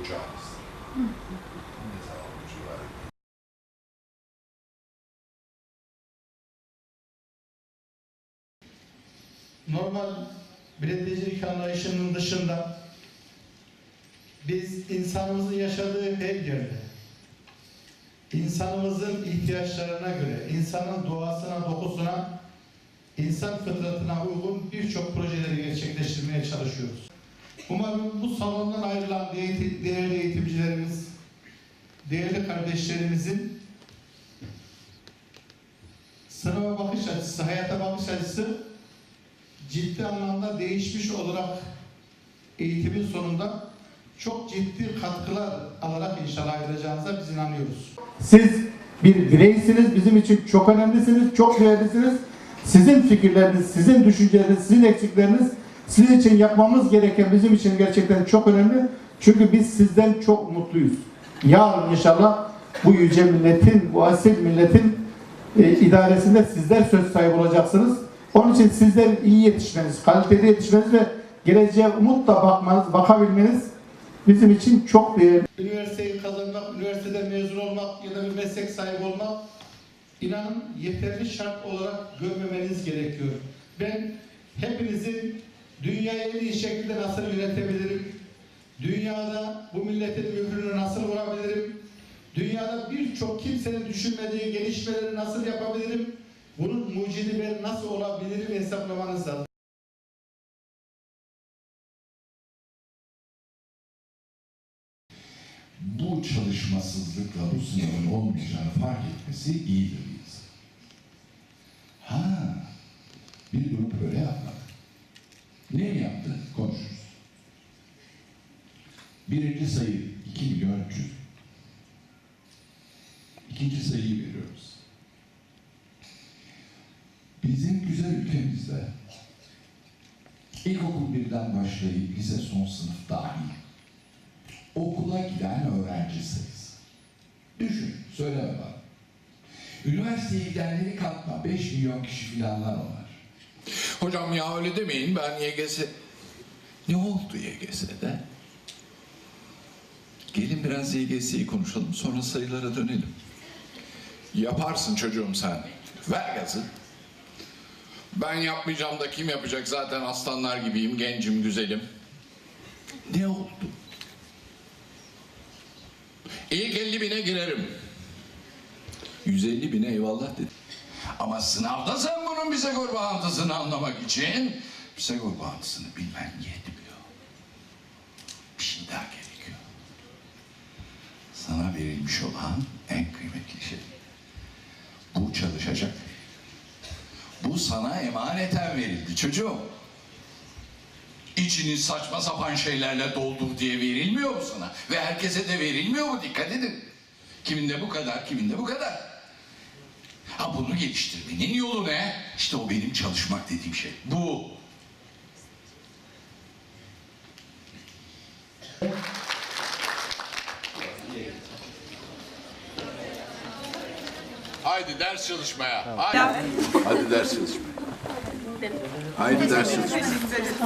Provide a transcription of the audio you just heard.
ocağımız. Ne zaman civarı. normal belediyecilik anlayışının dışında biz insanımızın yaşadığı her yerde insanımızın ihtiyaçlarına göre, insanın doğasına, dokusuna, insan fıtratına uygun birçok. Umarım bu salondan ayrılan değerli eğitimcilerimiz, değerli kardeşlerimizin sınava bakış açısı, hayata bakış açısı ciddi anlamda değişmiş olarak eğitimin sonunda çok ciddi katkılar alarak inşallah ayrılacağınıza biz inanıyoruz. Siz bir bireysiniz, bizim için çok önemlisiniz, çok değerlisiniz. Sizin fikirleriniz, sizin düşünceleriniz, sizin eksikleriniz sizin için yapmamız gereken bizim için gerçekten çok önemli. Çünkü biz sizden çok mutluyuz. Yarın inşallah bu yüce milletin, bu asil milletin e, idaresinde sizler söz sahibi olacaksınız. Onun için sizler iyi yetişmeniz, kaliteli yetişmeniz ve geleceğe umutla bakmanız, bakabilmeniz bizim için çok değerli. Üniversiteyi kazanmak, üniversiteden mezun olmak ya da bir meslek sahibi olmak inanın yeterli şart olarak görmemeniz gerekiyor. Ben hepinizin dünyayı en iyi şekilde nasıl yönetebilirim, dünyada bu milletin mührünü nasıl vurabilirim, dünyada birçok kimsenin düşünmediği gelişmeleri nasıl yapabilirim, bunun mucidi ben nasıl olabilirim hesaplamanız lazım. Bu çalışmasızlıkla bu sınavın olmayacağını fark etmesi iyidir. Ha, bir. Ne yaptı? Konuşuruz. Birinci sayı 2 milyon 300. İkinci sayıyı veriyoruz. Bizim güzel ülkemizde ilkokul birden başlayıp lise son sınıf dahil okula giden öğrenci sayısı. Düşün, söyleme bana. Üniversiteye gidenleri katma, 5 milyon kişi filanlar onlar. Hocam ya öyle demeyin ben YGS... Ne oldu YGS'de? Gelin biraz YGS'yi konuşalım sonra sayılara dönelim. Yaparsın çocuğum sen. Ver gazı. Ben yapmayacağım da kim yapacak zaten aslanlar gibiyim, gencim, güzelim. Ne oldu? İlk 50 bine girerim. 150 bine eyvallah dedim. Ama sınavda sen bunun Pisagor bağıntısını anlamak için Pisagor bağıntısını bilmen yetmiyor. Bir şey daha gerekiyor. Sana verilmiş olan en kıymetli şey. Bu çalışacak. Bu sana emaneten verildi çocuğum. İçini saçma sapan şeylerle doldur diye verilmiyor mu sana? Ve herkese de verilmiyor mu? Dikkat edin. Kiminde bu kadar, kiminde bu kadar. Bunu geliştirmenin yolu ne? İşte o benim çalışmak dediğim şey. Bu. Haydi ders çalışmaya. Haydi. Hadi ders çalışmaya. Haydi ders çalışmaya.